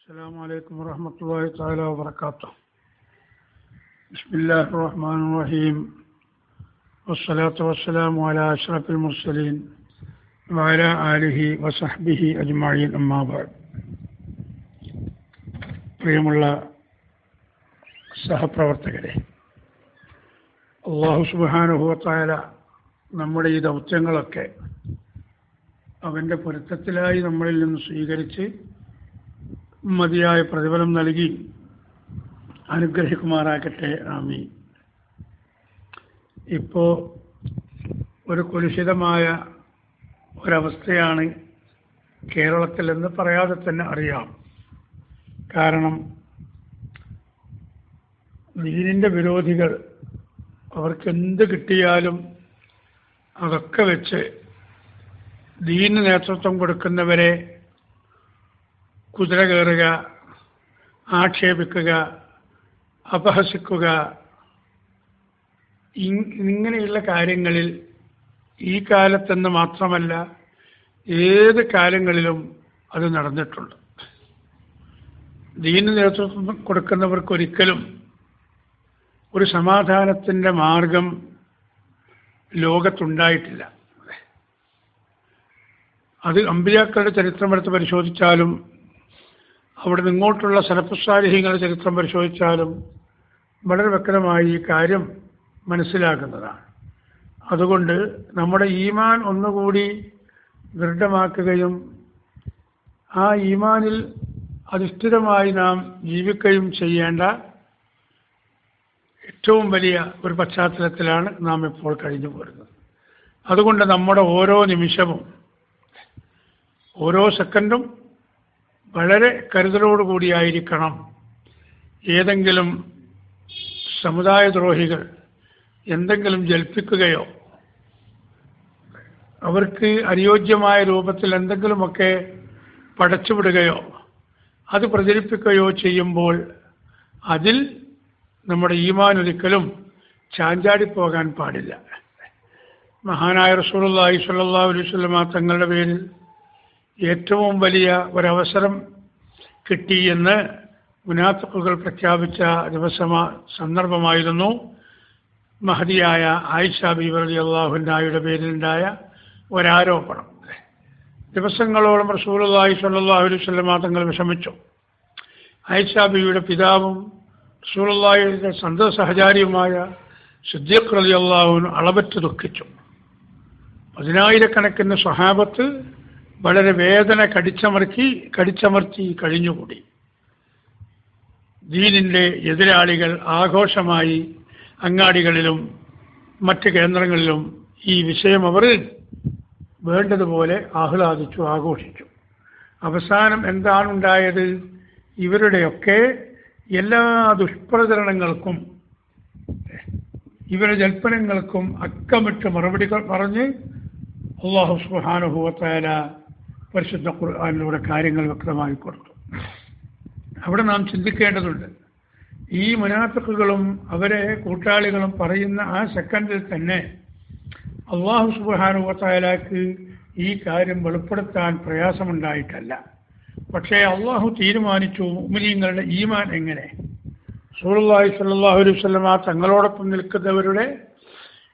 السلام عليكم ورحمة الله تعالى وبركاته بسم الله الرحمن الرحيم والصلاة والسلام على أشرف المرسلين وعلى آله وصحبه أجمعين أما بعد പ്രിയമുള്ള സഹപ്രവർത്തകരെ അള്ളാഹു സുബാനുഭവത്തായ നമ്മുടെ ഈ ദൗത്യങ്ങളൊക്കെ അവൻ്റെ പൊരുത്തത്തിലായി നമ്മളിൽ നിന്ന് സ്വീകരിച്ച് മതിയായ പ്രതിഫലം നൽകി അനുഗ്രഹിക്കുമാറാകട്ടെ. ആമീൻ. ഇപ്പോൾ ഒരു കുലുഷിതമായ ഒരവസ്ഥയാണ് കേരളത്തിൽ എന്ന് പറയാതെ തന്നെ അറിയാം. കാരണം ദീനിന്റെ വിരോധികൾ അവർക്ക് എന്ത് കിട്ടിയാലും അതൊക്കെ വെച്ച് ദീന് നേതൃത്വം കൊടുക്കുന്നവരെ കുതിര കയറുക ആക്ഷേപിക്കുക അപഹസിക്കുക. ഇങ്ങനെയുള്ള കാര്യങ്ങളിൽ ഈ കാലത്തെന്ന് മാത്രമല്ല ഏത് കാലങ്ങളിലും അത് നടന്നിട്ടുണ്ട്. ദീന് നേതൃത്വം കൊടുക്കുന്നവർക്കൊരിക്കലും ഒരു സമാധാനത്തിന്റെ മാർഗം ലോകത്തുണ്ടായിട്ടില്ല. അത് അമ്പിയാക്കളുടെ ചരിത്രമെടുത്ത് പരിശോധിച്ചാലും അവിടെ നിങ്ങോട്ടുള്ള സലഫുസാലിഹ്യങ്ങളുടെ ചരിത്രം പരിശോധിച്ചാലും വളരെ വ്യക്തമായി ഈ കാര്യം മനസ്സിലാക്കുന്നതാണ്. അതുകൊണ്ട് നമ്മുടെ ഈമാൻ ഒന്നുകൂടി ദൃഢമാക്കുകയും ആ ഈമാനിൽ അധിഷ്ഠിതമായി നാം ജീവിക്കുകയും ചെയ്യേണ്ട ഏറ്റവും വലിയ ഒരു പശ്ചാത്തലത്തിലാണ് നാം ഇപ്പോൾ കഴിഞ്ഞു പോരുന്നത്. അതുകൊണ്ട് നമ്മുടെ ഓരോ നിമിഷവും ഓരോ സെക്കൻഡും വളരെ കരുതലോടു കൂടിയായിരിക്കണം ഏതെങ്കിലും സമുദായദ്രോഹികൾ എന്തെങ്കിലും ജൽപ്പിക്കുകയോ അവർക്ക് അനുയോജ്യമായ രൂപത്തിൽ എന്തെങ്കിലുമൊക്കെ പടച്ചുവിടുകയോ അത് പ്രചരിപ്പിക്കുകയോ ചെയ്യുമ്പോൾ അതിൽ നമ്മുടെ ഈമാൻ ഒരിക്കലും ചാഞ്ചാടിപ്പോകാൻ പാടില്ല. മഹാനായ റസൂലുള്ളാഹി സ്വല്ലല്ലാഹു അലൈഹി വസല്ലമ തങ്ങളുടെ പേരിൽ ഏറ്റവും വലിയ ഒരവസരം കിട്ടിയെന്ന് മുനാഫിക്കുകൾ പ്രഖ്യാപിച്ച ദിവസമാ സന്ദർഭമായിരുന്നു. മഹതിയായ ആയിഷ അലി അള്ളാഹുനായുടെ പേരിലുണ്ടായ ഒരാരോപണം. ദിവസങ്ങളോളം റസൂലുള്ളാഹി സ്വല്ലല്ലാഹു അലൈഹി വസല്ലമ തങ്ങൾ വിഷമിച്ചു. ആയിഷ ബീവിയുടെ പിതാവും റസൂലുള്ളാഹിയുടെ സന്ത സഹചാരിയുമായ സിദ്ദീഖ് റലി അള്ളാഹുവിന് അളവറ്റ് ദുഃഖിച്ചു. പതിനായിരക്കണക്കിന് സ്വഹാബത്ത് വളരെ വേദന കടിച്ചമർത്തി കടിച്ചമർത്തി കഴിഞ്ഞുകൂടി. ദീനിന്റെ എതിരാളികൾ ആഘോഷമായി അങ്ങാടികളിലും മറ്റ് കേന്ദ്രങ്ങളിലും ഈ വിഷയം അവർ വേണ്ടതുപോലെ ആഹ്ലാദിച്ചു ആഘോഷിച്ചു. അവസാനം എന്താണുണ്ടായത്? ഇവരുടെയൊക്കെ എല്ലാ ദുഷ്പ്രചരണങ്ങൾക്കും ഇവരുടെ ജൽപ്പനങ്ങൾക്കും അക്കമിട്ട് മറുപടികൾ പറഞ്ഞ് അള്ളാഹു സുബാനുഭവത്തായ പരിശുദ്ധ ഖുർആാനിലൂടെ കാര്യങ്ങൾ വ്യക്തമായി കൊടുത്തു. അവിടെ നാം ചിന്തിക്കേണ്ടതുണ്ട്. ഈ മുനാഫിക്കുകളും അവരെ കൂട്ടാളികളും പറയുന്ന ആ സെക്കൻഡിൽ തന്നെ അള്ളാഹു സുബാനുവത്തായാലാക്ക് ഈ കാര്യം വെളിപ്പെടുത്താൻ പ്രയാസമുണ്ടായിട്ടല്ല. പക്ഷേ അള്ളാഹു തീരുമാനിച്ചു ഉമിനീങ്ങളുടെ ഈമാൻ എങ്ങനെ? സൂറുല്ലാഹി സല്ലാഹു അലൈഹി ആ തങ്ങളോടൊപ്പം നിൽക്കുന്നവരുടെ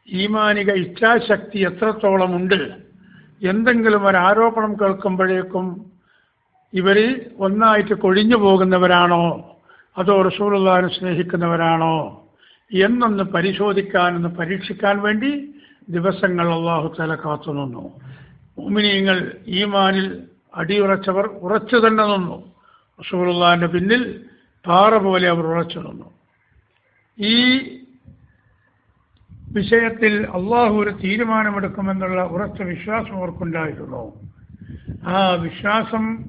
ഈമാനിക ഇച്ഛാശക്തി എത്രത്തോളം ഉണ്ട് എന്തെങ്കിലും ഒരു ആരോപണം കേൾക്കുമ്പോഴേക്കും ഇവർ ഒന്നായിട്ട് കൊഴിഞ്ഞു പോകുന്നവരാണോ? അതോ റസൂലുള്ളാഹിനെ സ്നേഹിക്കുന്നവരാണോ? എന്നൊന്ന് പരിശോധിക്കാൻ പരീക്ഷിക്കാൻ വേണ്ടി ദിവസങ്ങൾ അള്ളാഹു തല കാത്തു നിന്നു. ഉമിനിയങ്ങൾ ഈമാനിൽ അടിയുറച്ചവർ ഉറച്ചു തന്നെ നിന്നു. റസൂലുള്ളാഹിന്റെ പിന്നിൽ പാറ പോലെ അവർ ഉറച്ചു നിന്നു. ഈ വിഷയത്തിൽ അള്ളാഹു ഒരു തീരുമാനമെടുക്കുമെന്നുള്ള ഉറച്ച വിശ്വാസം അവർക്കുണ്ടായിരുന്നു? ആ വിശ്വാസം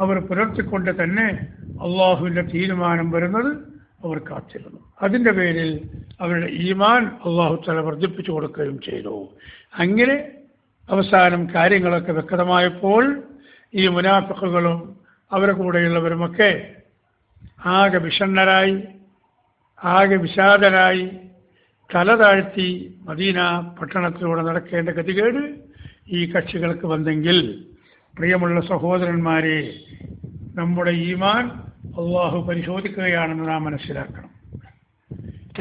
അവർ പുലർത്തിക്കൊണ്ട് തന്നെ അള്ളാഹുവിന്റെ തീരുമാനം വരുന്നത് അവർ കാത്തിരുന്നു. അതിന്റെ പേരിൽ അവരുടെ ഈമാൻ അള്ളാഹു തല വർദ്ധിപ്പിച്ചു കൊടുക്കുകയും ചെയ്തു. അങ്ങനെ അവസാനം കാര്യങ്ങളൊക്കെ വ്യക്തമായപ്പോൾ ഈ മുനാഫിക്കുകളും അവരെ കൂടെയുള്ളവരുമൊക്കെ ആകെ വിഷണ്ണരായി ആകെ വിഷാദരായി തല താഴ്ത്തി മദീന പട്ടണത്തിലൂടെ നടക്കേണ്ട ഗതികേട് ഈ കക്ഷികൾക്ക് വന്നെങ്കിൽ പ്രിയമുള്ള സഹോദരന്മാരെ നമ്മുടെ ഈമാൻ അള്ളാഹു പരിശോധിക്കുകയാണെന്ന് നാം മനസ്സിലാക്കണം.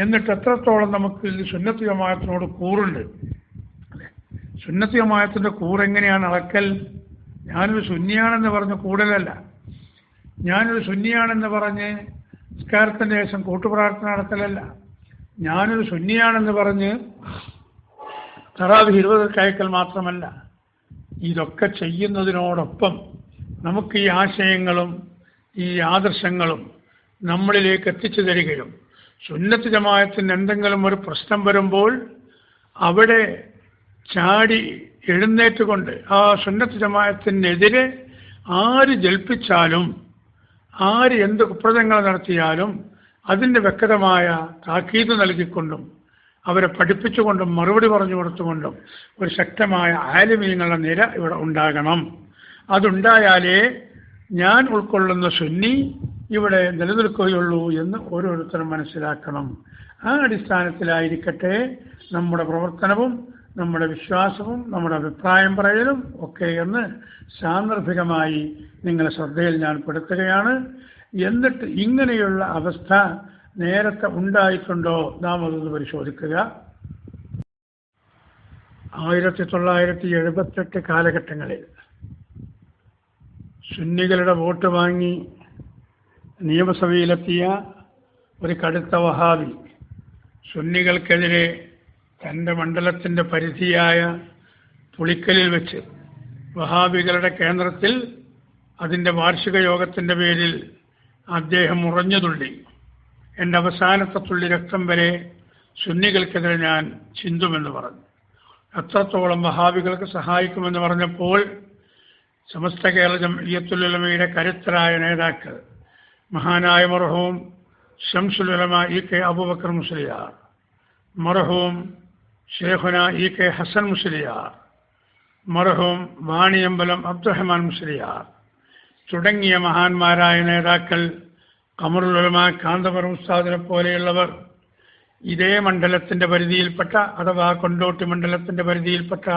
എന്നിട്ട് എത്രത്തോളം നമുക്ക് സുന്നത്തി ജമാഅത്തിനോട് കൂറുണ്ട്? സുന്നത്ത് ജമാഅത്തിന്റെ കൂറെങ്ങനെയാണ് അളക്കൽ? ഞാനൊരു സുന്നിയാണെന്ന് പറഞ്ഞ് കൂടലല്ല. ഞാനൊരു സുന്നിയാണെന്ന് പറഞ്ഞ് നിസ്കാരത്തിന്റെ ശേഷം കൂട്ടുപ്രാർത്ഥന നടത്തലല്ല. ഞാനൊരു സുന്നിയാണെന്ന് പറഞ്ഞ് തറാവി ഇരുപത് കയക്കൽ മാത്രമല്ല ഇതൊക്കെ ചെയ്യുന്നതിനോടൊപ്പം നമുക്ക് ഈ ആശയങ്ങളും ഈ ആദർശങ്ങളും നമ്മളിലേക്ക് എത്തിച്ചു തരികയും സുന്നത്ത് ജമായത്തിന് എന്തെങ്കിലും ഒരു പ്രശ്നം വരുമ്പോൾ അവിടെ ചാടി എഴുന്നേറ്റുകൊണ്ട് ആ സുന്നത്ത് ജമായത്തിനെതിരെ ആര് ജൽപ്പിച്ചാലും ആര് എന്ത് കുപ്രതങ്ങൾ നടത്തിയാലും അതിന്റെ വ്യക്തമായ താക്കീത് നൽകിക്കൊണ്ടും അവരെ പഠിപ്പിച്ചുകൊണ്ടും മറുപടി പറഞ്ഞു കൊടുത്തുകൊണ്ടും ഒരു ശക്തമായ ആലിമീങ്ങളുടെ നിര ഇവിടെ ഉണ്ടാകണം. അതുണ്ടായാലേ ഞാൻ ഉൾക്കൊള്ളുന്ന സുന്നി ഇവിടെ നിലനിൽക്കുകയുള്ളൂ എന്ന് ഓരോരുത്തരും മനസ്സിലാക്കണം. ആ അടിസ്ഥാനത്തിലായിരിക്കട്ടെ നമ്മുടെ പ്രവർത്തനവും നമ്മുടെ വിശ്വാസവും നമ്മുടെ അഭിപ്രായം പറയലും ഒക്കെ എന്ന് സാന്ദർഭികമായി നിങ്ങളെ ശ്രദ്ധയിൽ ഞാൻ പെടുത്തുകയാണ്. എന്നിട്ട് ഇങ്ങനെയുള്ള അവസ്ഥ നേരത്തെ ഉണ്ടായിട്ടുണ്ടോ നാം അതൊന്ന് പരിശോധിക്കുക. ആയിരത്തി തൊള്ളായിരത്തി എഴുപത്തെട്ട് കാലഘട്ടങ്ങളിൽ സുന്നികളുടെ വോട്ട് വാങ്ങി നിയമസഭയിലെത്തിയ ഒരു കടുത്ത വഹാബി സുന്നികൾക്കെതിരെ തന്റെ മണ്ഡലത്തിന്റെ പരിധിയായ പുളിക്കലിൽ വെച്ച് വഹാബികളുടെ കേന്ദ്രത്തിൽ അതിന്റെ വാർഷിക യോഗത്തിന്റെ പേരിൽ അദ്ദേഹം ഉറഞ്ഞ തുള്ളി എന്റെ അവസാനത്തെ തുള്ളി രക്തം വരെ സുന്നികൾക്കെതിരെ ഞാൻ ചിന്തുമെന്ന് പറഞ്ഞു. എത്രത്തോളം വഹാബികൾക്ക് സഹായിക്കുമെന്ന് പറഞ്ഞപ്പോൾ സമസ്ത കേരള ജംഇയ്യത്തുലമയുടെ കരുത്തരായ നേതാക്കൾ മഹാനായ മർഹൂം ഷംസുലമ ഇ കെ അബുബക്കർ മുസ്ലിയാർ മർഹൂം ഷേഖുന ഇ കെ ഹസൻ മുസ്ലിയാർ മർഹൂം വാണിയമ്പലം അബ്ദുറഹ്മാൻ മുസ്ലിയാർ തുടങ്ങിയ മഹാന്മാരായ നേതാക്കൾ കമറുലുലമ കാന്തപുരം ഉസ്താദിനെ പോലെയുള്ളവർ ഇതേ മണ്ഡലത്തിന്റെ പരിധിയിൽപ്പെട്ട അഥവാ കൊണ്ടോട്ടി മണ്ഡലത്തിന്റെ പരിധിയിൽപ്പെട്ട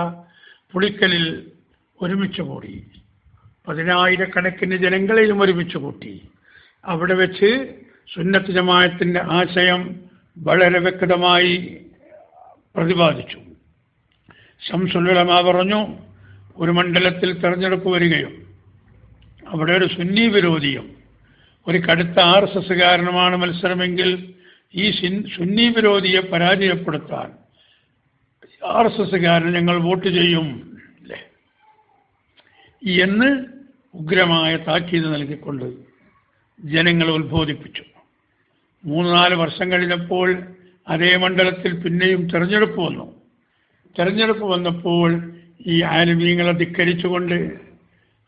പുളിക്കലിൽ ഒരുമിച്ച് കൂടി. പതിനായിരക്കണക്കിന് ജനങ്ങളെയും ഒരുമിച്ച് കൂട്ടി. അവിടെ വെച്ച് സുന്നത്ത് ജമായത്തിന്റെ ആശയം വളരെ വ്യക്തമായി പ്രതിപാദിച്ചു. ശംസുലമ പറഞ്ഞു ഒരു മണ്ഡലത്തിൽ തെരഞ്ഞെടുപ്പ് വരികയും അവിടെ ഒരു സുന്നി വിരോധിയും. ഒരു കടുത്ത ആർ എസ് എസ്സുകാരനുമാണ് മത്സരമെങ്കിൽ ഈ സുന്നി വിരോധിയെ പരാജയപ്പെടുത്താൻ ആർ എസ് എസ്സുകാരൻ ഞങ്ങൾ വോട്ട് ചെയ്യും. എന്ന് ഉഗ്രമായ താക്കീത് നൽകിക്കൊണ്ട് ജനങ്ങളെ ഉത്ബോധിപ്പിച്ചു. മൂന്ന് നാല് വർഷം കഴിഞ്ഞപ്പോൾ അതേ മണ്ഡലത്തിൽ പിന്നെയും തെരഞ്ഞെടുപ്പ് വന്നു. തെരഞ്ഞെടുപ്പ് വന്നപ്പോൾ ഈ ആലിമീങ്ങളെ ധിക്കരിച്ചുകൊണ്ട്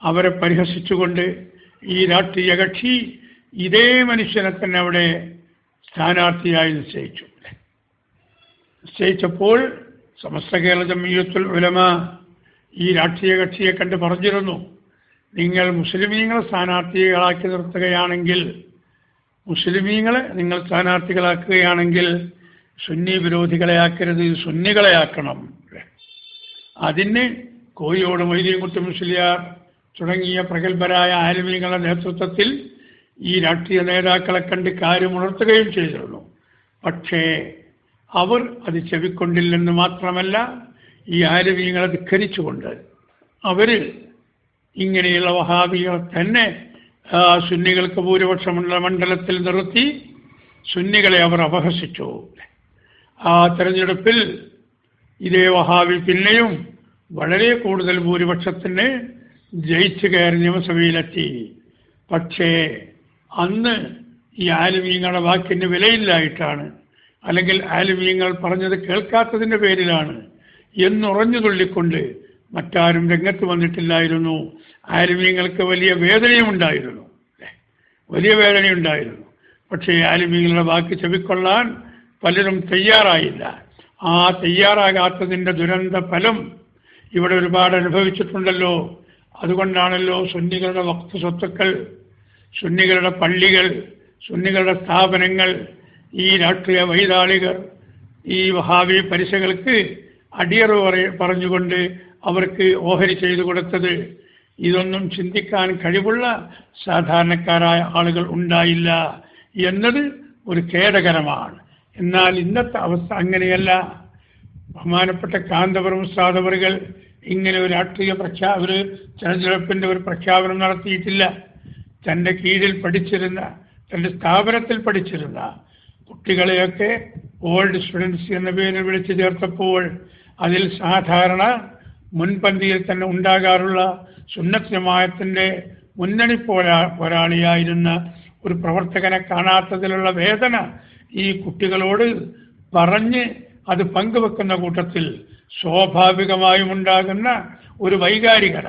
അവരെ പരിഹസിച്ചുകൊണ്ട് ഈ രാഷ്ട്രീയ കക്ഷി ഇതേ മനുഷ്യനെ തന്നെ അവിടെ സ്ഥാനാർത്ഥിയായി നിശ്ചയിച്ചു. നിശ്ചയിച്ചപ്പോൾ സമസ്ത കേരള ജമീയത്തുൽ ഉലമ ഈ രാഷ്ട്രീയ കക്ഷിയെ കണ്ട് പറഞ്ഞിരുന്നു നിങ്ങൾ മുസ്ലിമീങ്ങളെ സ്ഥാനാർത്ഥികളാക്കി നിർത്തുകയാണെങ്കിൽ മുസ്ലിമീങ്ങളെ നിങ്ങൾ സ്ഥാനാർത്ഥികളാക്കുകയാണെങ്കിൽ സുന്നി വിരോധികളെ ആക്കരുത് സുന്നികളെ ആക്കണം. അതിന് കോഴിയോട് മൊയ്തീൻകുട്ടി മുസ്ലിയാർ തുടങ്ങിയ പ്രഗത്ഭരായ ആലിമീങ്ങളുടെ നേതൃത്വത്തിൽ ഈ രാഷ്ട്രീയ നേതാക്കളെ കണ്ട് കാര്യമുണർത്തുകയും ചെയ്തിരുന്നു. പക്ഷേ അവർ അത് ചെവിക്കൊണ്ടില്ലെന്ന് മാത്രമല്ല ഈ ആലിമീങ്ങളെ ധിക്കരിച്ചുകൊണ്ട് അവർ ഇങ്ങനെയുള്ള വഹാബികളെ തന്നെ സുന്നികൾക്ക് ഭൂരിപക്ഷമുള്ള മണ്ഡലത്തിൽ നിർത്തി സുന്നികളെ അവർ അപഹസിച്ചു. ആ തെരഞ്ഞെടുപ്പിൽ ഇതേ വഹാബി പിന്നെയും വളരെ കൂടുതൽ ഭൂരിപക്ഷത്തിന് ജയിച്ചു കയറി നിയമസഭയിലെത്തി പക്ഷേ അന്ന് ഈ ആലുമീങ്ങളുടെ വാക്കിന് വിലയില്ലായിട്ടാണ് അല്ലെങ്കിൽ ആലുമീങ്ങൾ പറഞ്ഞത് കേൾക്കാത്തതിന്റെ പേരിലാണ് എന്നുറഞ്ഞു തുള്ളിക്കൊണ്ട് മറ്റാരും രംഗത്ത് വന്നിട്ടില്ലായിരുന്നു. ആലുമീങ്ങൾക്ക് വലിയ വേദനയുമുണ്ടായിരുന്നു? വലിയ വേദനയുണ്ടായിരുന്നു. പക്ഷേ ആലുമീങ്ങളുടെ വാക്ക് ചെവിക്കൊള്ളാൻ പലരും തയ്യാറായില്ല. ആ തയ്യാറാകാത്തതിന്റെ ദുരന്ത ഫലം ഇവിടെ ഒരുപാട് അനുഭവിച്ചിട്ടുണ്ടല്ലോ. അതുകൊണ്ടാണല്ലോ സുന്നികളുടെ വക്ത സ്വത്തുക്കൾ സുന്നികളുടെ പള്ളികൾ സുന്നികളുടെ സ്ഥാപനങ്ങൾ ഈ രാഷ്ട്രീയ വൈതാളികർ ഈ വഹാബി പരിശകൾക്ക് അടിയറവ് പറ- പറഞ്ഞുകൊണ്ട് അവർക്ക് ഓഹരി ചെയ്തു കൊടുത്തത്. ഇതൊന്നും ചിന്തിക്കാൻ കഴിവുള്ള സാധാരണക്കാരായ ആളുകൾ ഉണ്ടായില്ല എന്നത് ഒരു ഖേദകരമാണ്. എന്നാൽ ഇന്നത്തെ അവസ്ഥ അങ്ങനെയല്ല. ബഹുമാനപ്പെട്ട കാന്തപുരം ഉസ്താദവറുകൾ ഇങ്ങനെ ഒരു രാഷ്ട്രീയ പ്രഖ്യാ ഒരു തെരഞ്ഞെടുപ്പിന്റെ ഒരു പ്രഖ്യാപനം നടത്തിയിട്ടില്ല. തന്റെ കീഴിൽ പഠിച്ചിരുന്ന തന്റെ സ്ഥാപനത്തിൽ പഠിച്ചിരുന്ന കുട്ടികളെയൊക്കെ ഓൾഡ് സ്റ്റുഡൻസ് എന്ന പേരിൽ വിളിച്ചു ചേർത്തപ്പോൾ അതിൽ സാധാരണ മുൻപന്തിയിൽ തന്നെ ഉണ്ടാകാറുള്ള സുന്നത്ത് ജമാഅത്തിന്റെ മുന്നണി പോരാ പോരാളിയായിരുന്ന ഒരു പ്രവർത്തകനെ കാണാത്തതിലുള്ള വേദന ഈ കുട്ടികളോട് പറഞ്ഞ് അത് പങ്കുവെക്കുന്ന കൂട്ടത്തിൽ സ്വാഭാവികമായും ഉണ്ടാകുന്ന ഒരു വൈകാരികത.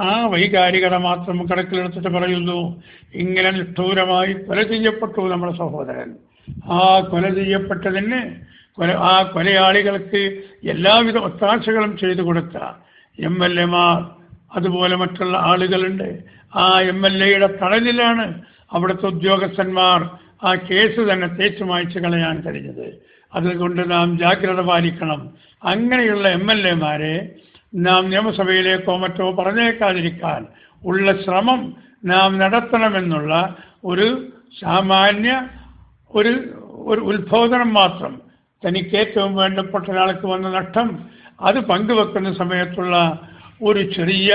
ആ വൈകാരികത മാത്രം കണക്കിലെടുത്തിട്ട് പറയുന്നു ഇങ്ങനെ നിഷ്ഠൂരമായി കൊല ചെയ്യപ്പെട്ടു നമ്മുടെ സഹോദരൻ. ആ കൊല ചെയ്യപ്പെട്ടതിന് കൊല ആ കൊലയാളികൾക്ക് എല്ലാവിധ ഒത്താശകളും ചെയ്തു കൊടുത്ത എം എൽ എമാർ അതുപോലെ മറ്റുള്ള ആളുകളുണ്ട്. ആ എം എൽ എയുടെ തടവിലാണ് അവിടുത്തെ ഉദ്യോഗസ്ഥന്മാർ ആ കേസ് തന്നെ തേച്ചു മായ്ച്ചു കളയാൻ കഴിഞ്ഞത്. അതുകൊണ്ട് നാം ജാഗ്രത പാലിക്കണം. അങ്ങനെയുള്ള എം എൽ എമാരെ നാം നിയമസഭയിലേക്കോ മറ്റോ പറഞ്ഞേക്കാതിരിക്കാൻ ഉള്ള ശ്രമം നാം നടത്തണമെന്നുള്ള ഒരു സാമാന്യ ഒരു ഒരു ഉത്ബോധനം മാത്രം തനിക്ക് ഏറ്റവും വേണ്ടപ്പെട്ട ഒരാൾക്ക് വന്ന നഷ്ടം അത് പങ്കുവെക്കുന്ന സമയത്തുള്ള ഒരു ചെറിയ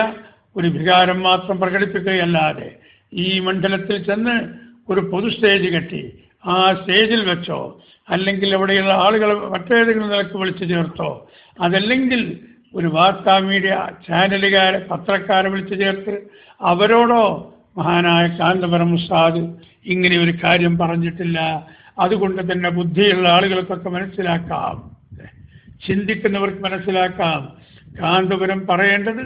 ഒരു വികാരം മാത്രം പ്രകടിപ്പിക്കുകയല്ലാതെ ഈ മണ്ഡലത്തിൽ ചെന്ന് ഒരു പൊതു സ്റ്റേജ് കെട്ടി ആ സ്റ്റേജിൽ വെച്ചോ അല്ലെങ്കിൽ അവിടെയുള്ള ആളുകൾ മറ്റേതെങ്കിലും നിലയ്ക്ക് വിളിച്ചു ചേർത്തോ. അതല്ലെങ്കിൽ ഒരു വാർത്താ മീഡിയ ചാനലുകാരെ പത്രക്കാരെ വിളിച്ചു ചേർത്ത് അവരോടോ മഹാനായ കാന്തപുരം ഉസ്താദ് ഇങ്ങനെ ഒരു കാര്യം പറഞ്ഞിട്ടില്ല. അതുകൊണ്ട് തന്നെ ബുദ്ധിയുള്ള ആളുകൾക്കൊക്കെ മനസ്സിലാക്കാം. ചിന്തിക്കുന്നവർക്ക് മനസ്സിലാക്കാം. കാന്തപുരം പറയേണ്ടത്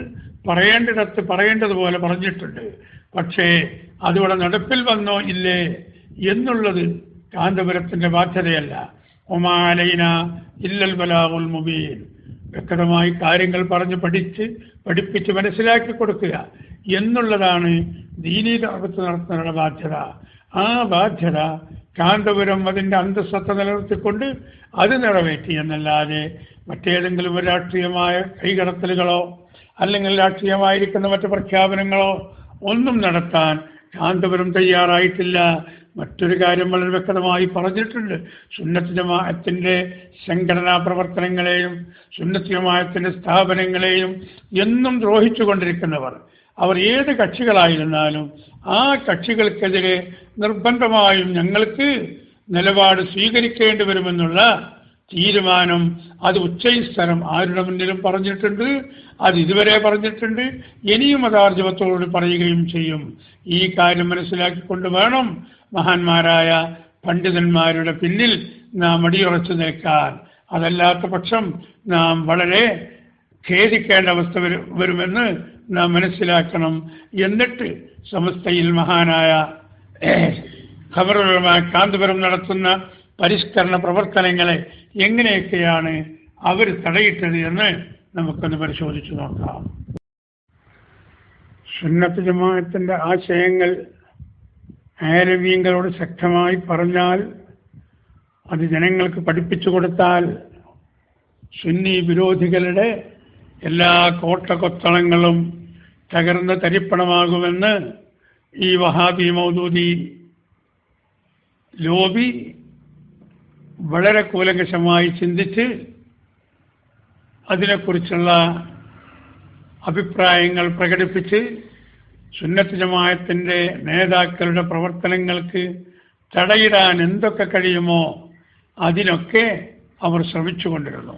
പറയേണ്ടിടത്ത് പറയേണ്ടതുപോലെ പറഞ്ഞിട്ടുണ്ട്. പക്ഷേ അതിവിടെ നടപ്പിൽ വന്നോ ഇല്ലേ? എന്നുള്ളത് കാന്തപുരത്തിന്റെ ബാധ്യതയല്ല. ഒമാലൈന ഇല്ലൽ ബലാവുൽ മുബീൻ. വ്യക്തമായി കാര്യങ്ങൾ പറഞ്ഞ് പഠിച്ച് പഠിപ്പിച്ച് മനസ്സിലാക്കി കൊടുക്കുക. എന്നുള്ളതാണ് ദീനീ തർക്കത്ത് നടത്തുന്നവരുടെ ബാധ്യത. ആ ബാധ്യത കാന്തപുരം അതിന്റെ അന്തസ്സത്ത നിലനിർത്തിക്കൊണ്ട് അത് നിറവേറ്റി എന്നല്ലാതെ മറ്റേതെങ്കിലും ഒരു രാഷ്ട്രീയമായ കൈകടത്തലുകളോ അല്ലെങ്കിൽ രാഷ്ട്രീയമായിരിക്കുന്ന മറ്റു പ്രഖ്യാപനങ്ങളോ ഒന്നും നടത്താൻ കാന്തപുരം തയ്യാറായിട്ടില്ല. മറ്റൊരു കാര്യം വളരെ വ്യക്തമായി പറഞ്ഞിട്ടുണ്ട്. സുന്നത്ത് സംഘടനാ പ്രവർത്തനങ്ങളെയും സുന്നത്ത് സ്ഥാപനങ്ങളെയും എന്നും ദ്രോഹിച്ചു കൊണ്ടിരിക്കുന്നവർ. അവർ ഏത് കക്ഷികളായിരുന്നാലും ആ കക്ഷികൾക്കെതിരെ നിർബന്ധമായും ഞങ്ങൾക്ക് നിലപാട് സ്വീകരിക്കേണ്ടി വരുമെന്നുള്ള തീരുമാനം അത് ഉച്ചസ്ഥലം ആരുടെ മുന്നിലും പറഞ്ഞിട്ടുണ്ട്? അത് ഇതുവരെ പറഞ്ഞിട്ടുണ്ട്. ഇനിയും അതാർജവത്തോട് പറയുകയും ചെയ്യും. ഈ കാര്യം മനസ്സിലാക്കിക്കൊണ്ട് വേണം മഹാന്മാരായ പണ്ഡിതന്മാരുടെ പിന്നിൽ നാം അടിയുറച്ചു നിൽക്കാൻ. അതല്ലാത്ത പക്ഷം നാം വളരെ ഖേദിക്കേണ്ട അവസ്ഥ വരു- വരുമെന്ന് നാം മനസ്സിലാക്കണം. എന്നിട്ട് സമസ്തയിൽ മഹാനായ ഖബറുമായ കാന്തപുരം നടത്തുന്ന പരിഷ്കരണ പ്രവർത്തനങ്ങളെ എങ്ങനെയൊക്കെയാണ് അവർ തടയിട്ടത് എന്ന് നമുക്കൊന്ന് പരിശോധിച്ചു നോക്കാം. സുന്നത്ത് ജമാഅത്തിന്റെ ആശയങ്ങൾ ആരവീങ്ങളോട് ശക്തമായി പറഞ്ഞാൽ അത് ജനങ്ങൾക്ക് പഠിപ്പിച്ചു കൊടുത്താൽ സുന്നി വിരോധികളുടെ എല്ലാ കോട്ടകൊത്തളങ്ങളും തകർന്ന് തരിപ്പണമാകുമെന്ന് ഈ വഹാബി മൗദൂദി ലോബി വളരെ കൂലങ്കശമായി ചിന്തിച്ച് അതിനെക്കുറിച്ചുള്ള അഭിപ്രായങ്ങൾ പ്രകടിപ്പിച്ച് സുന്നത്ത് ജമായത്തിന്റെ നേതാക്കളുടെ പ്രവർത്തനങ്ങൾക്ക് തടയിടാൻ എന്തൊക്കെ കഴിയുമോ അതിനൊക്കെ അവർ ശ്രമിച്ചുകൊണ്ടിരുന്നു.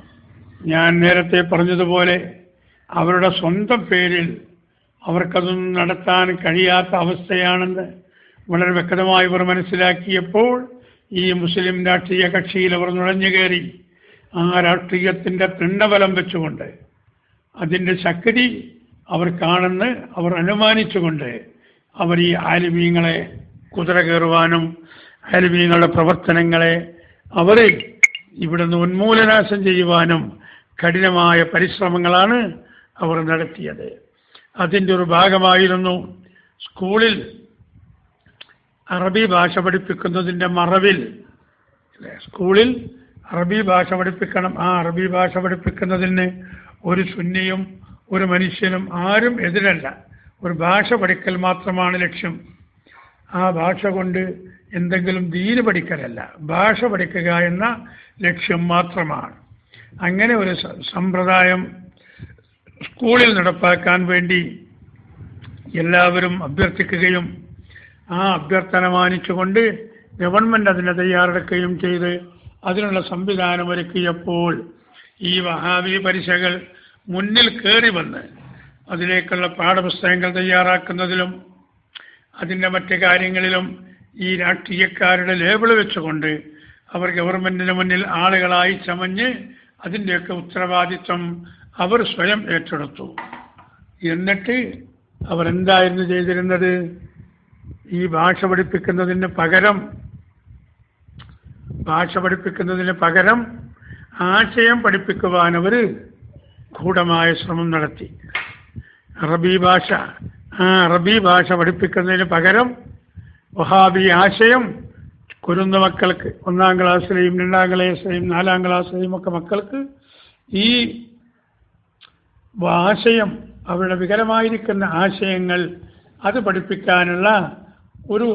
ഞാൻ നേരത്തെ പറഞ്ഞതുപോലെ അവരുടെ സ്വന്തം പേരിൽ അവർക്കതൊന്നും നടത്താൻ കഴിയാത്ത അവസ്ഥയാണെന്ന് വളരെ വ്യക്തമായി ഇവർ മനസ്സിലാക്കിയപ്പോൾ ഈ മുസ്ലിം രാഷ്ട്രീയ കക്ഷിയിൽ അവർ നുഴഞ്ഞു കയറി ആ രാഷ്ട്രീയത്തിന്റെ തിണ്ണബലം വെച്ചുകൊണ്ട് അതിന്റെ ശക്തി അവർ കാണുന്ന അവർ അനുമാനിച്ചുകൊണ്ട് അവർ ഈ ആലിമീങ്ങളെ കുതിര കയറുവാനും ആലിമീങ്ങളുടെ പ്രവർത്തനങ്ങളെ അവരെ ഇവിടുന്ന് ഉന്മൂലനാശം ചെയ്യുവാനും കഠിനമായ പരിശ്രമങ്ങളാണ് അവർ നടത്തിയത്. അതിന്റെ ഒരു ഭാഗമായിരുന്നു സ്കൂളിൽ അറബി ഭാഷ പഠിപ്പിക്കുന്നതിന്റെ മറവിൽ. സ്കൂളിൽ അറബി ഭാഷ പഠിപ്പിക്കണം. ആ അറബി ഭാഷ പഠിപ്പിക്കുന്നതിന് ഒരു സുന്നിയും ഒരു മനുഷ്യനും ആരും എതിരല്ല. ഒരു ഭാഷ പഠിക്കൽ മാത്രമാണ് ലക്ഷ്യം. ആ ഭാഷ കൊണ്ട് എന്തെങ്കിലും ദീന് പഠിക്കലല്ല. ഭാഷ പഠിക്കുക എന്ന ലക്ഷ്യം മാത്രമാണ്. അങ്ങനെ ഒരു സമ്പ്രദായം സ്കൂളിൽ നടപ്പാക്കാൻ വേണ്ടി എല്ലാവരും അഭ്യർത്ഥിക്കുകയും ആ അഭ്യർത്ഥന മാനിച്ചുകൊണ്ട് ഗവൺമെന്റ് അതിനെ തയ്യാറെടുക്കുകയും ചെയ്ത് അതിനുള്ള സംവിധാനം ഒരുക്കിയപ്പോൾ ഈ വഹാബി പരീക്ഷകൾ മുന്നിൽ കയറി വന്ന് അതിലേക്കുള്ള പാഠപുസ്തകങ്ങൾ തയ്യാറാക്കുന്നതിലും അതിന്റെ മറ്റ് കാര്യങ്ങളിലും ഈ രാഷ്ട്രീയക്കാരുടെ ലേബിൾ വെച്ചുകൊണ്ട് അവർ ഗവൺമെന്റിന് മുന്നിൽ ആളുകളായി ചമഞ്ഞ് അതിന്റെയൊക്കെ ഉത്തരവാദിത്വം അവർ സ്വയം ഏറ്റെടുത്തു. എന്നിട്ട് അവർ എന്തായിരുന്നു ചെയ്തിരുന്നത്? ഈ ഭാഷ പഠിപ്പിക്കുന്നതിന് പകരം ഭാഷ പഠിപ്പിക്കുന്നതിന് പകരം ആശയം പഠിപ്പിക്കുവാൻ അവർ ഗൂഢമായ ശ്രമം നടത്തി. അറബി ഭാഷ ആ അറബി ഭാഷ പഠിപ്പിക്കുന്നതിന് പകരം വഹാബി ആശയം കുരുന്ന മക്കൾക്ക് ഒന്നാം ക്ലാസ്സിലെയും രണ്ടാം ക്ലാസ്സിലെയും നാലാം ക്ലാസ്സിലെയും ഒക്കെ മക്കൾക്ക് ഈ ആശയം അവരുടെ വികലമായിരിക്കുന്ന ആശയങ്ങൾ അത് പഠിപ്പിക്കാനുള്ള ഒരു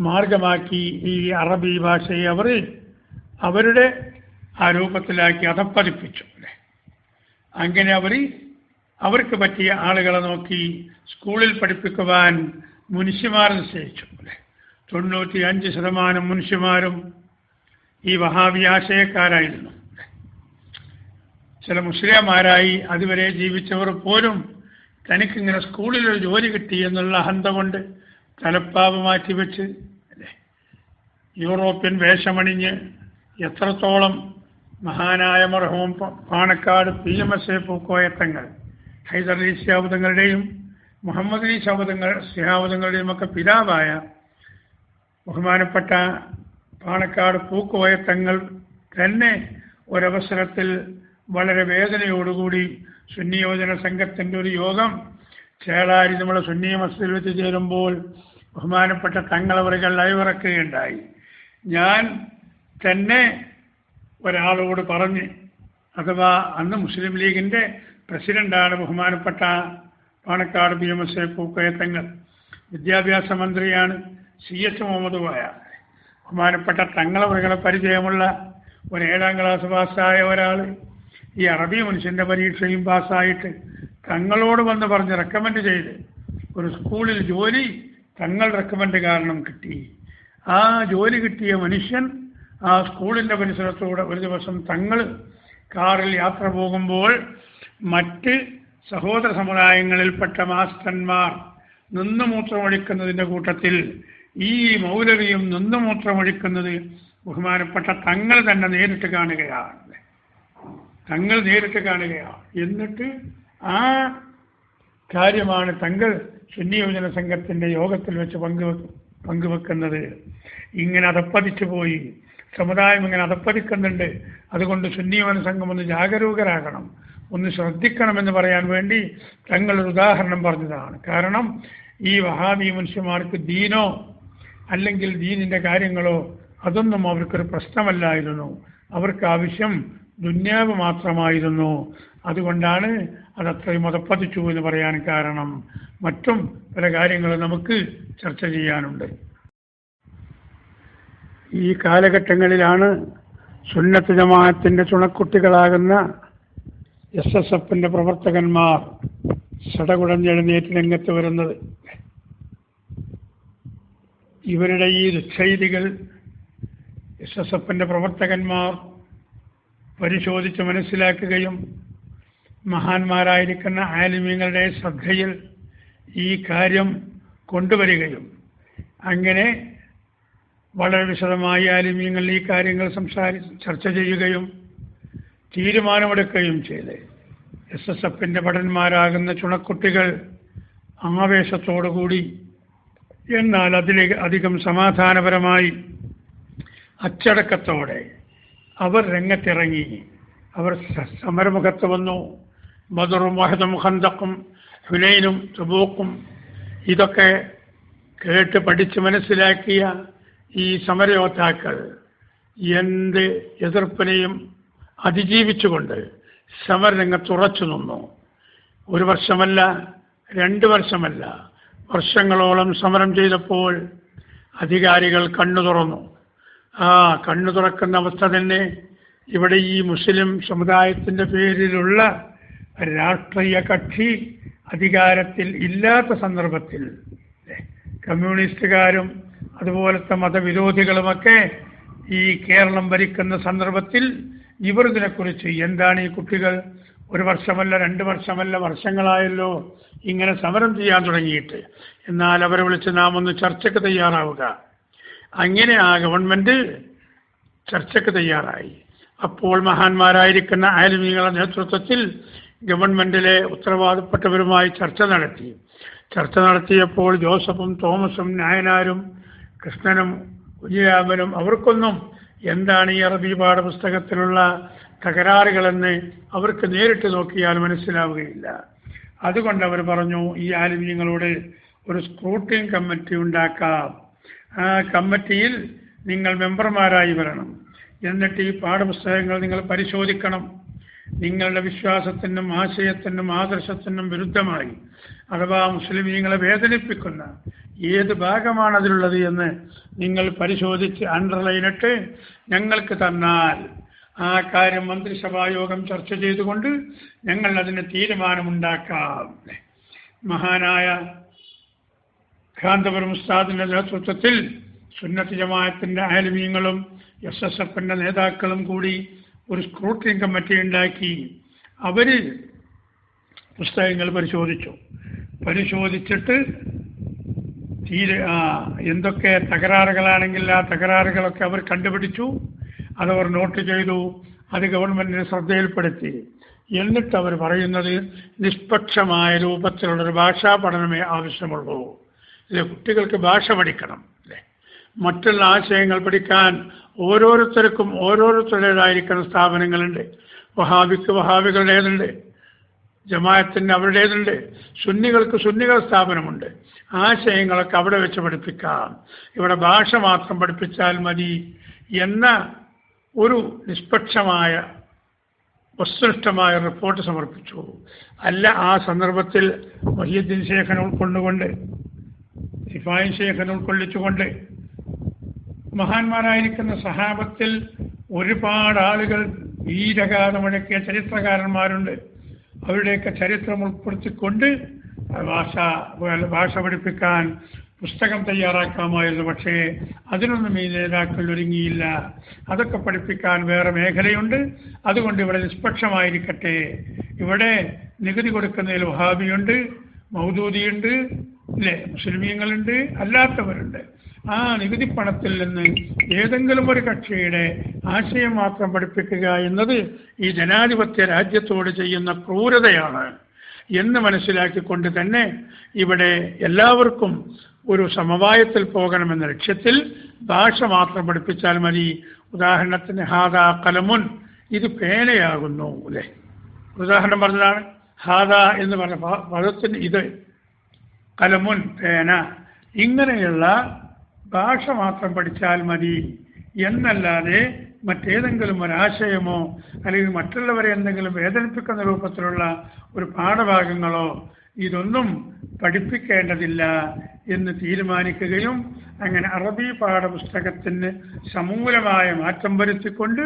മാർഗമാക്കി ഈ അറബി ഭാഷയെ അവർ അവരുടെ ആ രൂപത്തിലാക്കി അധപ്പതിപ്പിച്ചു അങ്ങനെ അവർ അവർക്ക് പറ്റിയ ആളുകളെ നോക്കി സ്കൂളിൽ പഠിപ്പിക്കുവാൻ മുനിഷിമാർ നിശ്ചയിച്ചു. അല്ലേ തൊണ്ണൂറ്റി അഞ്ച് ശതമാനം മുനിഷിമാരും ഈ വഹാവ്യാശയക്കാരായിരുന്നു ചില മുസ്ലിംമാരായി അതുവരെ ജീവിച്ചവർ പോലും തനിക്കിങ്ങനെ സ്കൂളിൽ ഒരു ജോലി കിട്ടി എന്നുള്ള അഹന്ത കൊണ്ട് തലപ്പാവ് മാറ്റിവെച്ച് യൂറോപ്യൻ വേഷമണിഞ്ഞ് എത്രത്തോളം മഹാനായ മർഹവും Panakkad P M S A Pookoya Thangal Hyder Ali ശിഹാബുദങ്ങളുടെയും Muhammad Ali ശാബുദങ്ങൾ ശിഹാബുദങ്ങളുടെയും ഒക്കെ പിതാവായ ബഹുമാനപ്പെട്ട പാണക്കാട് പൂക്കോയത്തങ്ങൾ തന്നെ ഒരവസരത്തിൽ വളരെ വേദനയോടുകൂടി സുന്നിയോജന സംഘത്തിന്റെ ഒരു യോഗം ചേളാരി നമ്മളെ സുന്നി മസ്ജിദിൽ വെച്ച് ചേരുമ്പോൾ ബഹുമാനപ്പെട്ട തങ്ങളവറുകൾ ലൈവിറക്കുകയുണ്ടായി ഞാൻ തന്നെ ഒരാളോട് പറഞ്ഞ് അഥവാ അന്ന് മുസ്ലിം ലീഗിന്റെ പ്രസിഡന്റാണ് ബഹുമാനപ്പെട്ട Panakkad B M S Pookoya Thangal വിദ്യാഭ്യാസ മന്ത്രിയാണ് സി എച്ച് മുഹമ്മദ് ബഹുമാനപ്പെട്ട മൃഗങ്ങളെ പരിചയമുള്ള ഒരു ഏഴാം ക്ലാസ് പാസ്സായ ഒരാൾ ഈ അറബി മനുഷ്യന്റെ പരീക്ഷയും പാസ്സായിട്ട് തങ്ങളോട് വന്ന് പറഞ്ഞ് റെക്കമെൻഡ് ചെയ്ത് ഒരു സ്കൂളിൽ ജോലി തങ്ങൾ റെക്കമെൻഡ് കാരണം കിട്ടി. ആ ജോലി കിട്ടിയ മനുഷ്യൻ ആ സ്കൂളിന്റെ പരിസരത്തൂടെ ഒരു ദിവസം തങ്ങൾ കാറിൽ യാത്ര പോകുമ്പോൾ മറ്റ് സഹോദര സമുദായങ്ങളിൽപ്പെട്ട മാസ്റ്റന്മാർ നിന്ന് മൂത്രമൊഴിക്കുന്നതിന്റെ കൂട്ടത്തിൽ ഈ മൗലവിയും നിന്ന് മൂത്രമൊഴിക്കുന്നത് ബഹുമാനപ്പെട്ട തങ്ങൾ തന്നെ നേരിട്ട് കാണുകയാണ്. തങ്ങൾ നേരിട്ട് കാണുകയാണ്. എന്നിട്ട് ആ കാര്യമാണ് തങ്ങൾ സുന്നിയോജന സംഘത്തിന്റെ യോഗത്തിൽ വെച്ച് പങ്കുവെ പങ്കുവെക്കുന്നത്. ഇങ്ങനെ അതപ്പതിച്ചു പോയി സമുദായം ഇങ്ങനെ അതപ്പതിക്കുന്നുണ്ട്. അതുകൊണ്ട് സുന്നിയോജന സംഘം ഒന്ന് ജാഗരൂകരാകണം. ഒന്ന് ശ്രദ്ധിക്കണമെന്ന് പറയാൻ വേണ്ടി തങ്ങളൊരു ഉദാഹരണം പറഞ്ഞതാണ്. കാരണം ഈ വഹാബി മനുഷ്യന്മാർക്ക് ദീനോ അല്ലെങ്കിൽ ദീനിന്റെ കാര്യങ്ങളോ അതൊന്നും അവർക്കൊരു പ്രശ്നമല്ലായിരുന്നു. അവർക്ക് ആവശ്യം ദുന്യാവ് മാത്രമായിരുന്നു. അതുകൊണ്ടാണ് അതത്രയും അതപ്പതിച്ചു എന്ന് പറയാൻ കാരണം. മറ്റും പല കാര്യങ്ങളും നമുക്ക് ചർച്ച ചെയ്യാനുണ്ട്. ഈ കാലഘട്ടങ്ങളിലാണ് സുന്നത്ത് ജമാഅത്തിന്റെ ചുണക്കുട്ടികളാകുന്ന എസ് എസ് എഫിന്റെ പ്രവർത്തകന്മാർ സടകുടഞ്ഞെഴുന്നേറ്റ് രംഗത്ത് വരുന്നത്. ഇവരുടെ ഈ ദുഃഖൈതികൾ എസ് എസ് എഫിന്റെ പ്രവർത്തകന്മാർ പരിശോധിച്ച് മനസ്സിലാക്കുകയും മഹാന്മാരായിരിക്കുന്ന ആലിമ്യങ്ങളുടെ ശ്രദ്ധയിൽ ഈ കാര്യം കൊണ്ടുവരികയും. അങ്ങനെ വളരെ വിശദമായി ആലിമ്യങ്ങൾ ഈ കാര്യങ്ങൾ സംസാരി ചർച്ച ചെയ്യുകയും തീരുമാനമെടുക്കുകയും ചെയ്ത്. എസ് എസ് എഫിന്റെ ഭടന്മാരാകുന്ന ചുണക്കുട്ടികൾ ആവേശത്തോടുകൂടി എന്നാൽ അതിലേക്ക് അധികം സമാധാനപരമായി അച്ചടക്കത്തോടെ അവർ രംഗത്തിറങ്ങി. അവർ സമരമുഖത്ത് വന്നു. ബദറും വഹദും ഖന്തക്കും ഹുനൈനും തബൂക്കും ഇതൊക്കെ കേട്ട് പഠിച്ച് മനസ്സിലാക്കിയ ഈ സമരയോദ്ധാക്കൾ എന്ത് എതിർപ്പിനെയും അതിജീവിച്ചുകൊണ്ട് സമരരംഗത്ത് ഉറച്ചു നിന്നു. ഒരു വർഷമല്ല രണ്ട് വർഷമല്ല. വർഷങ്ങളോളം സമരം ചെയ്തപ്പോൾ അധികാരികൾ കണ്ണു തുറന്നു. ആ കണ്ണു തുറക്കുന്ന അവസ്ഥ തന്നെ ഇവിടെ ഈ മുസ്ലിം സമുദായത്തിന്റെ പേരിലുള്ള രാഷ്ട്രീയ കക്ഷി അധികാരത്തിൽ ഇല്ലാത്ത സന്ദർഭത്തിൽ. കമ്മ്യൂണിസ്റ്റുകാരും അതുപോലത്തെ മതവിരോധികളുമൊക്കെ ഈ കേരളം ഭരിക്കുന്ന സന്ദർഭത്തിൽ ഇവർ ഇതിനെക്കുറിച്ച് എന്താണ് ഈ കുട്ടികൾ ഒരു വർഷമല്ല രണ്ട് വർഷമല്ല വർഷങ്ങളായല്ലോ ഇങ്ങനെ സമരം ചെയ്യാൻ തുടങ്ങിയിട്ട്. എന്നാൽ അവരെ വിളിച്ച് നാം ഒന്ന് ചർച്ചയ്ക്ക് തയ്യാറാവുക. അങ്ങനെ ആ ഗവൺമെന്റ് ചർച്ചയ്ക്ക് തയ്യാറായി. അപ്പോൾ മഹാന്മാരായിരിക്കുന്ന ആലിമീങ്ങളുടെ നേതൃത്വത്തിൽ ഗവൺമെന്റിലെ ഉത്തരവാദപ്പെട്ടവരുമായി ചർച്ച നടത്തി. ചർച്ച നടത്തിയപ്പോൾ ജോസഫും തോമസും നായനാരും കൃഷ്ണനും കുഞ്ഞിരാമനും അവർക്കൊന്നും എന്താണ് ഈ അറബി പാഠപുസ്തകത്തിലുള്ള തകരാറുകളെന്ന് അവർക്ക് നേരിട്ട് നോക്കിയാൽ മനസ്സിലാവുകയില്ല. അതുകൊണ്ട് അവർ പറഞ്ഞു ഈ ആലിമീങ്ങളോട് ഒരു സ്ക്രൂട്ടിംഗ് കമ്മിറ്റി ഉണ്ടാക്കാം. ആ കമ്മിറ്റിയിൽ നിങ്ങൾ മെമ്പർമാരായി വരണം. എന്നിട്ട് ഈ പാഠപുസ്തകങ്ങൾ നിങ്ങൾ പരിശോധിക്കണം. നിങ്ങളുടെ വിശ്വാസത്തിനും ആശയത്തിനും ആദർശത്തിനും വിരുദ്ധമായി. അഥവാ മുസ്ലിമീങ്ങളെ വേദനിപ്പിക്കുന്ന ഏത് ഭാഗമാണ് അതിലുള്ളത് എന്ന് നിങ്ങൾ പരിശോധിച്ച് അണ്ടർലൈനിട്ട് ഞങ്ങൾക്ക് തന്നാൽ. ആ കാര്യം മന്ത്രിസഭായോഗം ചർച്ച ചെയ്തുകൊണ്ട് ഞങ്ങൾ അതിന് തീരുമാനമുണ്ടാക്കാം. മഹാനായ കാന്തപുരം ഉസ്താദിന്റെ നേതൃത്വത്തിൽ സുന്നത്ത് ജമാഅത്തിന്റെ ആലിമീങ്ങളും എസ് എസ് എഫിന്റെ നേതാക്കളും കൂടി ഒരു സ്ക്രൂട്ടിംഗ് കമ്മിറ്റി ഉണ്ടാക്കി. അവർ പുസ്തകങ്ങൾ പരിശോധിച്ചു. പരിശോധിച്ചിട്ട് തീരെ എന്തൊക്കെ തകരാറുകളാണെങ്കിൽ ആ തകരാറുകളൊക്കെ അവർ കണ്ടുപിടിച്ചു. അതവർ നോട്ട് ചെയ്തു. അത് ഗവൺമെന്റിന് ശ്രദ്ധയിൽപ്പെടുത്തി. എന്നിട്ട് അവർ പറയുന്നത് നിഷ്പക്ഷമായ രൂപത്തിലുള്ളൊരു ഭാഷാ പഠനമേ ആവശ്യമുള്ളൂ. അല്ലെ കുട്ടികൾക്ക് ഭാഷ പഠിക്കണം. അല്ലേ? മറ്റുള്ള ആശയങ്ങൾ പഠിക്കാൻ ഓരോരുത്തർക്കും ഓരോരുത്തരുടേതായിരിക്കുന്ന സ്ഥാപനങ്ങളുണ്ട്. വഹാബിക്ക് വഹാബികളുടേതുണ്ട്. ജമാഅത്തിന് അവരുടേതുണ്ട്. സുന്നികൾക്ക് സുന്നികൾ സ്ഥാപനമുണ്ട്. ആശയങ്ങളൊക്കെ അവിടെ വെച്ച് പഠിപ്പിക്കാം. ഇവിടെ ഭാഷ മാത്രം പഠിപ്പിച്ചാൽ മതി എന്ന ഒരു നിഷ്പക്ഷമായ വസ്തുനിഷ്ഠമായ റിപ്പോർട്ട് സമർപ്പിച്ചു. അല്ല ആ സന്ദർഭത്തിൽ മഹിയുദ്ദീൻ ശേഖനെ ഉൾക്കൊണ്ടുകൊണ്ട് സിഫായി ശേഖനെ ഉൾക്കൊള്ളിച്ചുകൊണ്ട് മഹാന്മാരായിരിക്കുന്ന സഹാബത്തിൽ ഒരുപാട് ആളുകൾ വീരഗാഥമടക്കിയ ചരിത്രകാരന്മാരുണ്ട്. അവരുടെയൊക്കെ ചരിത്രം ഉൾപ്പെടുത്തിക്കൊണ്ട് ഭാഷ ഭാഷ പഠിപ്പിക്കാൻ പുസ്തകം തയ്യാറാക്കാമായിരുന്നു പക്ഷേ അതിനൊന്നും ഈ നേതാക്കൾ ഒരുങ്ങിയില്ല. അതൊക്കെ പഠിപ്പിക്കാൻ വേറെ മേഖലയുണ്ട്. അതുകൊണ്ട് ഇവിടെ നിഷ്പക്ഷമായിരിക്കട്ടെ. ഇവിടെ നികുതി കൊടുക്കുന്നതിൽ വഹാബിയുണ്ട് മൗദൂദിയുണ്ട് ഇല്ലേ മുസ്ലിമീങ്ങളുണ്ട് അല്ലാത്തവരുണ്ട്. ആ നികുതി പണത്തിൽ നിന്ന് ഏതെങ്കിലും ഒരു കക്ഷിയുടെ ആശയം മാത്രം പഠിപ്പിക്കുക എന്നത് ഈ ജനാധിപത്യ രാജ്യത്തോട് ചെയ്യുന്ന ക്രൂരതയാണ്. എന്ന് മനസ്സിലാക്കിക്കൊണ്ട് തന്നെ ഇവിടെ എല്ലാവർക്കും ഒരു സമവായത്തിൽ പോകണമെന്ന ലക്ഷ്യത്തിൽ ഭാഷ മാത്രം പഠിപ്പിച്ചാൽ മതി. ഉദാഹരണത്തിന് ഹാദാ കലമുൻ ഇത് പേനയാകുന്നു അല്ലേ? ഉദാഹരണം പറഞ്ഞതാണ് ഹാദാ എന്ന് പറഞ്ഞ പദത്തിന് ഇത് കലമുൻ പേന ഇങ്ങനെയുള്ള ഭാഷ മാത്രം പഠിച്ചാൽ മതി. എന്നല്ലാതെ മറ്റേതെങ്കിലും ഒരാശയമോ അല്ലെങ്കിൽ മറ്റുള്ളവരെ എന്തെങ്കിലും വേദനിപ്പിക്കുന്ന രൂപത്തിലുള്ള ഒരു പാഠഭാഗങ്ങളോ ഇതൊന്നും പഠിപ്പിക്കേണ്ടതില്ല എന്ന് തീരുമാനിക്കുകയും അങ്ങനെ അറബി പാഠപുസ്തകത്തിന് സമൂലമായ മാറ്റം വരുത്തിക്കൊണ്ട്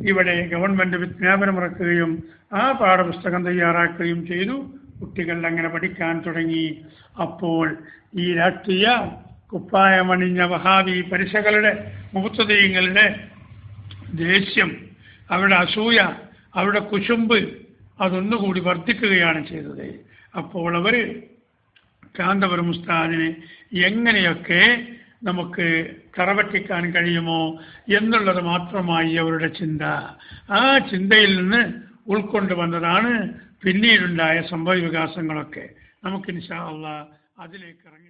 ഇവിടെ ഗവൺമെന്റ് വിജ്ഞാപനമിറക്കുകയും ആ പാഠപുസ്തകം തയ്യാറാക്കുകയും ചെയ്തു. കുട്ടികൾ അങ്ങനെ പഠിക്കാൻ തുടങ്ങി. അപ്പോൾ ഈ രാഷ്ട്രീയ കുപ്പായമണിഞ്ഞ വഹാബി പരിശകളുടെ മുഹത്തദീയങ്ങളുടെ ദേഷ്യം അവരുടെ അസൂയ അവരുടെ കുശുമ്പ് അതൊന്നുകൂടി വർദ്ധിക്കുകയാണ് ചെയ്തത്. അപ്പോൾ അവർ കാന്തപുരം ഉസ്താദിനെ എങ്ങനെയൊക്കെ നമുക്ക് കറവറ്റിക്കാൻ കഴിയുമോ എന്നുള്ളത് മാത്രമായി അവരുടെ ചിന്ത. ആ ചിന്തയിൽ നിന്ന് ഉൾക്കൊണ്ടുവന്നതാണ് പിന്നീടുണ്ടായ സംഭവ വികാസങ്ങളൊക്കെ നമുക്ക് ഇൻഷാ അതിലേക്ക് ഇറങ്ങി.